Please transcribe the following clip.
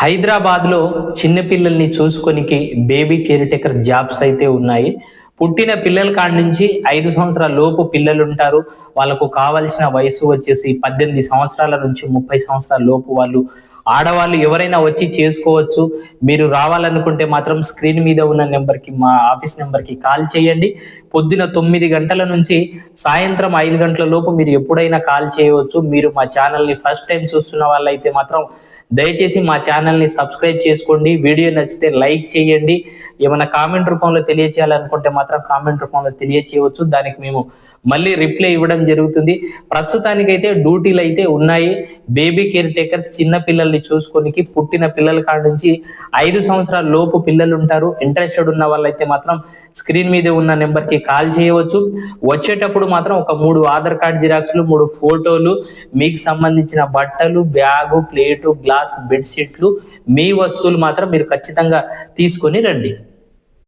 హైదరాబాద్లో చిన్నపిల్లల్ని చూసుకొనికి బేబీ కేర్ టేకర్ జాబ్స్ అయితే ఉన్నాయి. పుట్టిన పిల్లల కాడి నుంచి ఐదు సంవత్సరాల లోపు పిల్లలు ఉంటారు. వాళ్ళకు కావలసిన వయసు వచ్చేసి పద్దెనిమిది సంవత్సరాల నుంచి ముప్పై సంవత్సరాల లోపు వాళ్ళు ఆడవాళ్ళు ఎవరైనా వచ్చి చేసుకోవచ్చు. మీరు రావాలనుకుంటే మాత్రం స్క్రీన్ మీద ఉన్న నెంబర్కి మా ఆఫీస్ నెంబర్కి కాల్ చేయండి. పొద్దున తొమ్మిది గంటల నుంచి సాయంత్రం ఐదు గంటల లోపు మీరు ఎప్పుడైనా కాల్ చేయవచ్చు. మీరు మా ఛానల్ని ఫస్ట్ టైం చూస్తున్న వాళ్ళైతే మాత్రం దయచేసి మా ఛానల్ని సబ్స్క్రైబ్ చేసుకోండి. వీడియో నచ్చితే లైక్ చేయండి. ఏమైనా కామెంట్ రూపంలో తెలియచేయాలనుకుంటే మాత్రం కామెంట్ రూపంలో తెలియచేయవచ్చు. దానికి మేము మళ్ళీ రిప్లై ఇవ్వడం జరుగుతుంది. ప్రస్తుతానికైతే డ్యూటీలు అయితే ఉన్నాయి. బేబీ కేర్ టేకర్స్ చిన్న పిల్లల్ని చూసుకోనికి పుట్టిన పిల్లల కాడ నుంచి ఐదు సంవత్సరాల లోపు పిల్లలు ఉంటారు. ఇంట్రెస్టెడ్ ఉన్న వాళ్ళైతే మాత్రం స్క్రీన్ మీద ఉన్న నెంబర్కి కాల్ చేయవచ్చు. వచ్చేటప్పుడు మాత్రం ఒక మూడు ఆధార్ కార్డ్ జిరాక్స్లు మూడు ఫోటోలు మీకు సంబంధించిన బట్టలు బ్యాగు ప్లేటు గ్లాస్ బెడ్షీట్లు మీ వస్తువులు మాత్రం మీరు ఖచ్చితంగా తీసుకొని రండి.